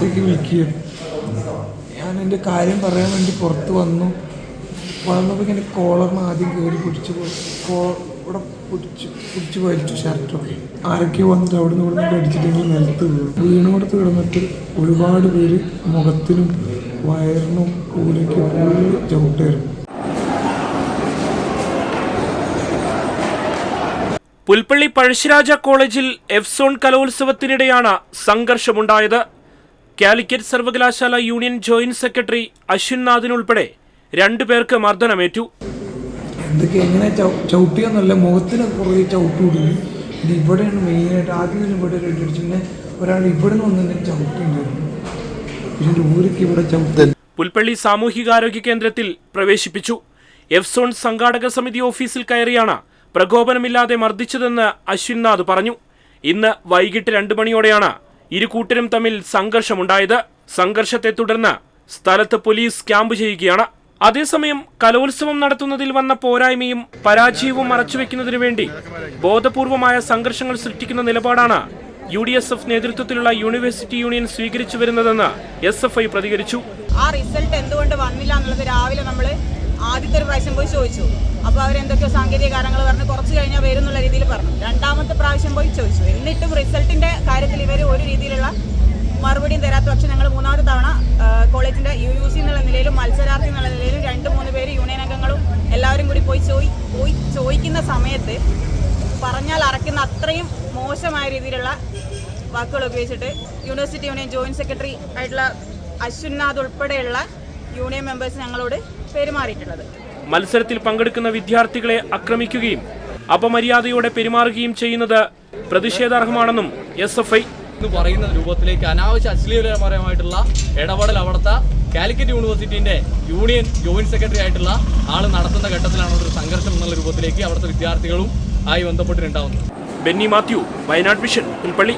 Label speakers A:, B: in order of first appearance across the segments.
A: പുറത്തേക്ക് വിളിക്കുകയും ഞാൻ എന്റെ കാര്യം പറയാൻ വേണ്ടി പുറത്ത് വന്നു. വന്നപ്പോൾ ഇങ്ങനെ കോളറിന് ആദ്യം കയറി പിടിച്ച് ഇവിടെ പിടിച്ച് പിടിച്ച് വലിച്ചു ഷർട്ടൊക്കെ ആരൊക്കെ വന്നിട്ട് അവിടെ നിന്ന് ഇവിടെ നിന്ന് അടിച്ചിട്ടെങ്കിൽ നിലത്ത് വീണു. വീണോടത്ത് കിടന്നിട്ട് ഒരുപാട് പേര് മുഖത്തിനും വയറിനും കൂലയ്ക്കും ഫുള്ള് ചവിട്ടായിരുന്നു.
B: പുൽപ്പള്ളി പഴശ്ശിരാജ കോളേജിൽ എഫ് സോൺ കലോത്സവത്തിനിടെയാണ് സംഘർഷമുണ്ടായത്. കാലിക്കറ്റ് സർവകലാശാല യൂണിയൻ ജോയിന്റ് സെക്രട്ടറി അശ്വിൻ നാഥിനുൾപ്പെടെ രണ്ടു പേർക്ക് മർദ്ദനമേറ്റു.
A: എന്തൊക്കെ എങ്ങനെ ചവ് ചവിട്ടിയെന്നല്ല മുഖത്തിന് പുറകെ ചവിട്ടി വിടുന്നു ഇത് ഇവിടെയാണ് മെയിനായിട്ട് ആദ്യം തന്നെ ഇവിടെ പിന്നെ ഒരാൾ ഇവിടെ നിന്ന് വന്ന് എന്നെ ചവിട്ടിണ്ടായിരുന്നു പിന്നെ എന്റെ ഇവിടെ ചവിട്ടി.
B: പുൽപ്പള്ളി സാമൂഹികാരോഗ്യ കേന്ദ്രത്തിൽ പ്രവേശിപ്പിച്ചു. എഫ് സോൺ സംഘാടക സമിതി ഓഫീസിൽ കയറിയാണ് പ്രകോപനമില്ലാതെ മർദ്ദിച്ചതെന്ന് അശ്വിൻനാഥ് പറഞ്ഞു. ഇന്ന് വൈകിട്ട് രണ്ടു മണിയോടെയാണ് ഇരു കൂട്ടരും തമ്മിൽ സംഘർഷമുണ്ടായത്. സംഘർഷത്തെ തുടർന്ന് സ്ഥലത്ത് പോലീസ് ക്യാമ്പ് ചെയ്യുകയാണ്. അതേസമയം കലോത്സവം നടത്തുന്നതിൽ വന്ന പോരായ്മയും പരാജയവും മറച്ചുവെക്കുന്നതിനു വേണ്ടി ബോധപൂർവമായ സംഘർഷങ്ങൾ സൃഷ്ടിക്കുന്ന നിലപാടാണ് യു ഡി എസ് എഫ് നേതൃത്വത്തിലുള്ള യൂണിവേഴ്സിറ്റി യൂണിയൻ സ്വീകരിച്ചു വരുന്നതെന്ന് എസ് എഫ് ഐ പ്രതികരിച്ചു.
C: ആ റിസൾട്ട് എന്തുകൊണ്ട് വന്നില്ല എന്നുള്ളത് രാവിലെ നമ്മൾ ആദ്യത്തെ ഒരു പ്രാവശ്യം പോയി ചോദിച്ചു. അപ്പോൾ അവരെന്തൊക്കെയോ സാങ്കേതിക കാരണങ്ങൾ പറഞ്ഞ് കുറച്ച് കഴിഞ്ഞാൽ വരും എന്നുള്ള രീതിയിൽ പറഞ്ഞു. രണ്ടാമത്തെ പ്രാവശ്യം പോയി ചോദിച്ചു. എന്നിട്ടും റിസൾട്ടിന്റെ കാര്യത്തിൽ ഇവർ ഒരു തരാത്ത പക്ഷെ ഞങ്ങൾ മൂന്നാമത്തെ തവണ കോളേജിന്റെ യു യു സി എന്നുള്ള നിലയിലും മത്സരാർത്ഥി എന്നുള്ള നിലയിലും രണ്ട് മൂന്ന് പേര് യൂണിയൻ അംഗങ്ങളും എല്ലാവരും കൂടി പോയി ചോയി പോയി ചോദിക്കുന്ന സമയത്ത് പറഞ്ഞാൽ അറയ്ക്കുന്ന അത്രയും മോശമായ രീതിയിലുള്ള വാക്കുകൾ ഉപയോഗിച്ചിട്ട് യൂണിവേഴ്സിറ്റി യൂണിയൻ ജോയിന്റ് സെക്രട്ടറി ആയിട്ടുള്ള അശ്വിനാഥ് ഉൾപ്പെടെയുള്ള യൂണിയൻ മെമ്പേഴ്സ് ഞങ്ങളോട് പെരുമാറിയിട്ടുള്ളത്.
B: മത്സരത്തിൽ പങ്കെടുക്കുന്ന വിദ്യാർത്ഥികളെ ആക്രമിക്കുകയും അപമര്യാദയോടെ പെരുമാറുകയും ചെയ്യുന്നത് പ്രതിഷേധാർഹമാണെന്നും എസ് എഫ് ഐ
D: എന്ന് പറയുന്ന രൂപത്തിലേക്ക് അനാവശ്യ അശ്ലീലപരമായിട്ടുള്ള ഇടപെടൽ അവിടുത്തെ കാലിക്കറ്റ് യൂണിവേഴ്സിറ്റിന്റെ യൂണിയൻ ജോയിന്റ് സെക്രട്ടറി ആയിട്ടുള്ള ആൾ നടത്തുന്ന ഘട്ടത്തിലാണ് ഒരു സംഘർഷം എന്നുള്ള രൂപത്തിലേക്ക് അവിടുത്തെ വിദ്യാർത്ഥികളും ആയി ബന്ധപ്പെട്ടിട്ടുണ്ടാവുന്നത്.
B: Benny Mathew Wayanad vision Pulpally.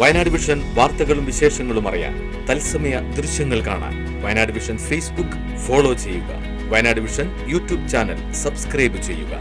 E: Wayanad vision വാർത്തകളും വിശേഷങ്ങളും അറിയാൻ തത്സമയ ദൃശ്യങ്ങൾ കാണാൻ വയനാട് വിഷൻ ഫേസ്ബുക്ക് ഫോളോ ചെയ്യുക. Wayanad vision YouTube channel subscribe ചെയ്യുക.